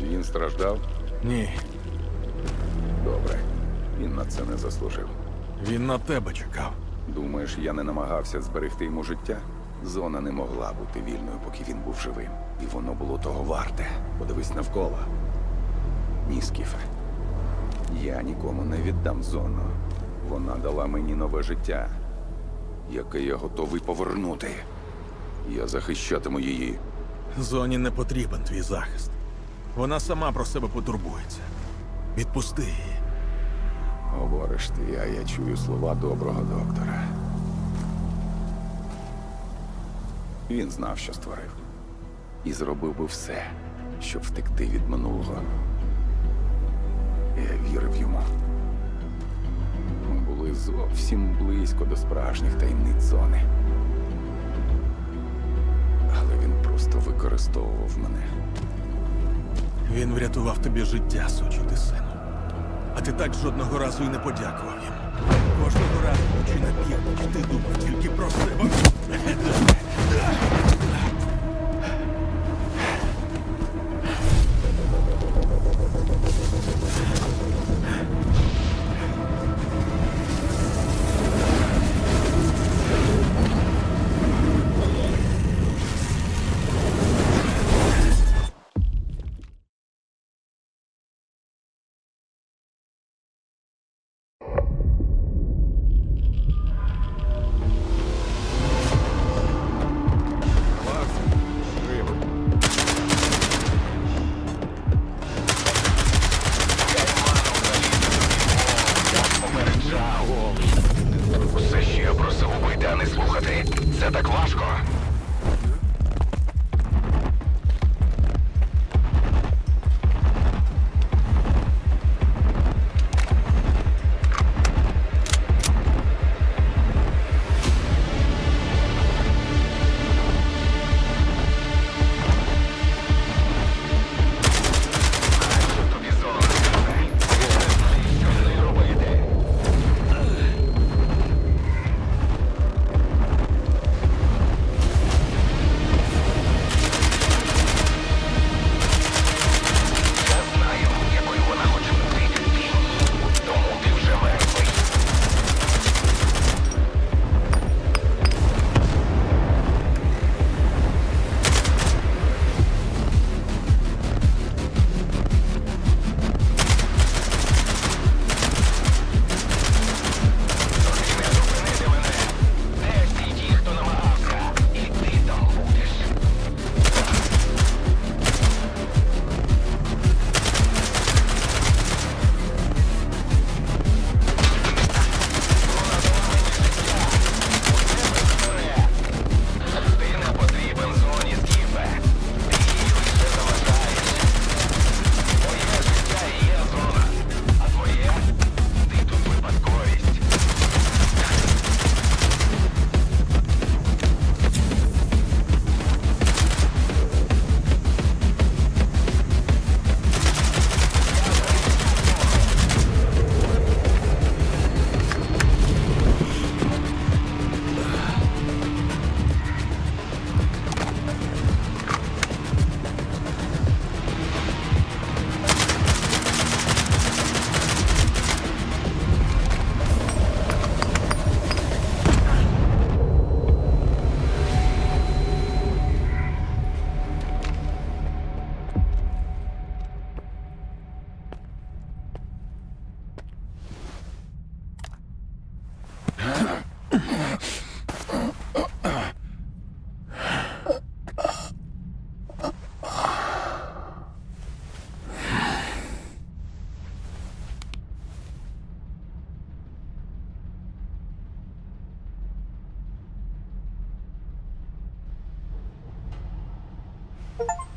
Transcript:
Постраждав? Ні, Добре. Він на це не заслужив. він на тебе чекав. Думаєш, я не намагався зберегти йому життя? Зона не могла бути вільною, поки він був живим. І воно було того варте. Подивись навколо. Ні, Скіфе. Я нікому не віддам зону. Вона дала мені нове життя, яке я готовий повернути. Я захищатиму її. Зоні не потрібен твій захист. Вона сама про себе потурбується. Відпусти її. Говориш ти, а я чую слова доброго доктора. Він знав, що створив. І зробив би все, щоб втекти від минулого. Я вірив йому. Ми були зовсім близько до справжніх таємниць зони. Але він просто використовував мене. Він врятував тобі життя, сучити сину. А ти так жодного разу і не подякував йому. Кожного разу, чи на північ, ти думав тільки про себе. Це так важко. you